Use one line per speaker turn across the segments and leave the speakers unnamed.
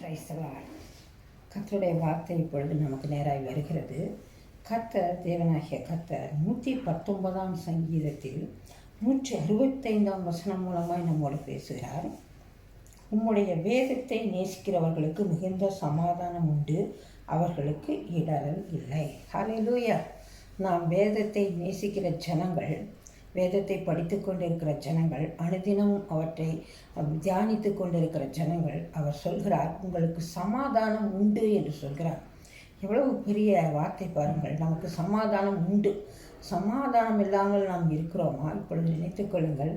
பிரைஸ்தலால் கத்தருடைய வார்த்தை இப்பொழுது நமக்கு நேராக வருகிறது. கத்தர் தேவனாகிய கத்தர் நூற்றி பத்தொன்பதாம் சங்கீதத்தில் நூற்றி அறுபத்தைந்தாம் வசனம் மூலமாய் நம்மோடு பேசுகிறார். உம்முடைய வேதத்தை நேசிக்கிறவர்களுக்கு மிகுந்த சமாதானம் உண்டு. அவர்களுக்கு இடரல் இல்லை. ஹalleluya நாம் வேதத்தை நேசிக்கிற ஜனங்கள் வேதத்தை படித்து கொண்டிருக்கிற ஜனங்கள் அனுதினமும் அவற்றை தியானித்து கொண்டிருக்கிற ஜனங்கள் அவர் சொல்கிறார் உங்களுக்கு சமாதானம் உண்டு என்று சொல்கிறார். எவ்வளவு பெரிய வார்த்தை பாருங்கள் நமக்கு சமாதானம் உண்டு. சமாதானம் இல்லாமல் நாம் இருக்கிறோமா? இப்பொழுது நினைத்து கொள்ளுங்கள்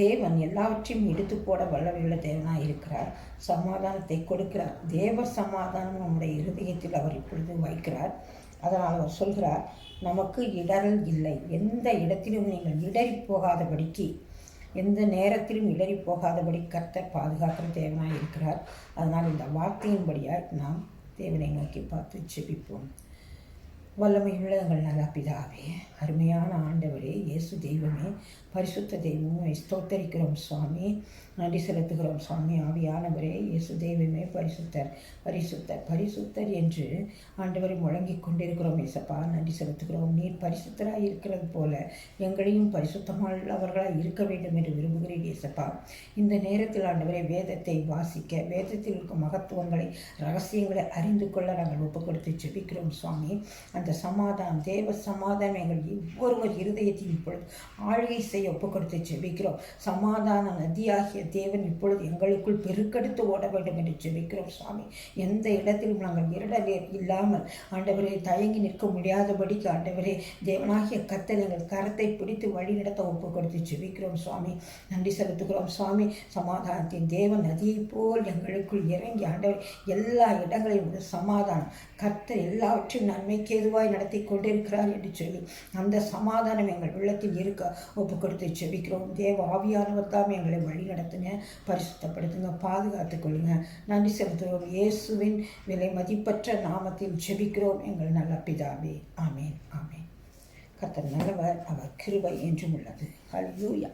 தேவன் எல்லாவற்றையும் எடுத்து போட வல்லவையுள்ள தேவனாக இருக்கிறார். சமாதானத்தை கொடுக்கிறார். தேவ சமாதானம் நம்முடைய இருதயத்தில் அவர் இப்பொழுது வைக்கிறார். அதனால் அவர் சொல்கிறார் நமக்கு இடரல் இல்லை. எந்த இடத்திலும் நீங்கள் இடறி போகாதபடிக்கு எந்த நேரத்திலும் இடறி போகாதபடி கர்த்தர் பாதுகாக்கிற தேவனாக இருக்கிறார். அதனால் இந்த வார்த்தையின்படியாக நாம் தேவனை நோக்கி பார்த்து செபிப்போம் வல்லமையுள்ள எங்கள் நல்லா பிதாவே அருமையான ஆண்டவரே இயேசு தெய்வமே பரிசுத்த தெய்வமே ஸ்தோத்தரிக்கிறோம் சுவாமி நன்றி செலுத்துகிறோம் சுவாமி ஆவியானவரே இயேசு தெய்வமே பரிசுத்தர் பரிசுத்தர் பரிசுத்தர் என்று ஆண்டவரை முழங்கிக் கொண்டிருக்கிறோம் இயேசப்பா நன்றி செலுத்துகிறோம். நீர் பரிசுத்தராக இருக்கிறது போல எங்களையும் பரிசுத்தமானவர்களாக இருக்க வேண்டும் என்று விரும்புகிறேன் இயேசப்பா இந்த நேரத்தில் ஆண்டவரை வேதத்தை வாசிக்க வேதத்தில் இருக்கும் மகத்துவங்களை ரகசியங்களை அறிந்து கொள்ள நாங்கள் ஒப்பு கொடுத்து ஜெபிக்கிறோம் சுவாமி. அந்த சமாதானம் தேவ சமாதானம் எங்கள் ஒவ்வொருவர் இருதயத்தையும் இப்பொழுது ஆழ்கை செய்ய ஒப்பு கொடுத்து ஜெபிக்கிறோம். சமாதான நதியாகிய தேவன் இப்பொழுது எங்களுக்குள் பெருக்கெடுத்து ஓட வேண்டும் என்று ஜெபிக்கிறோம் சுவாமி. எந்த இடத்திலும் நாங்கள் இரடலே இல்லாமல் ஆண்டவரே தயங்கி நிற்க முடியாதபடிக்கு ஆண்டவரே தேவனாகிய கத்தல் எங்கள் கரத்தை பிடித்து வழி நடத்த ஒப்பு கொடுத்து ஜெபிக்கிறோம் சுவாமி. நன்றி செலுத்துகிறோம் சுவாமி. சமாதானத்தின் தேவன் நதியைப் போல் எங்களுக்குள் இறங்கி ஆண்டவர் எல்லா இடங்களையும் ஒரு சமாதானம் கர்த்தர் எல்லாவற்றையும் நன்மைக்கு எதுவாய் நடத்தி கொண்டிருக்கிறார் என்று சொல்லி அந்த சமாதானம் எங்கள் உள்ளத்தில் இருக்க ஒப்பு கொடுத்து ஜெபிக்கிறோம். தேவ ஆவியானவர் தான் எங்களை வழி நடத்துங்க பரிசுத்தப்படுத்துங்க பாதுகாத்துக் கொள்ளுங்க. நன்றி செலுத்துகிறோம். இயேசுவின் விலை மதிப்பற்ற நாமத்தில் ஜெபிக்கிறோம். எங்கள் நல்ல பிதாவே ஆமேன் ஆமேன். கத்தர் நல்லவர் அவர் கிருபை என்றும் உள்ளது. ஹalleluya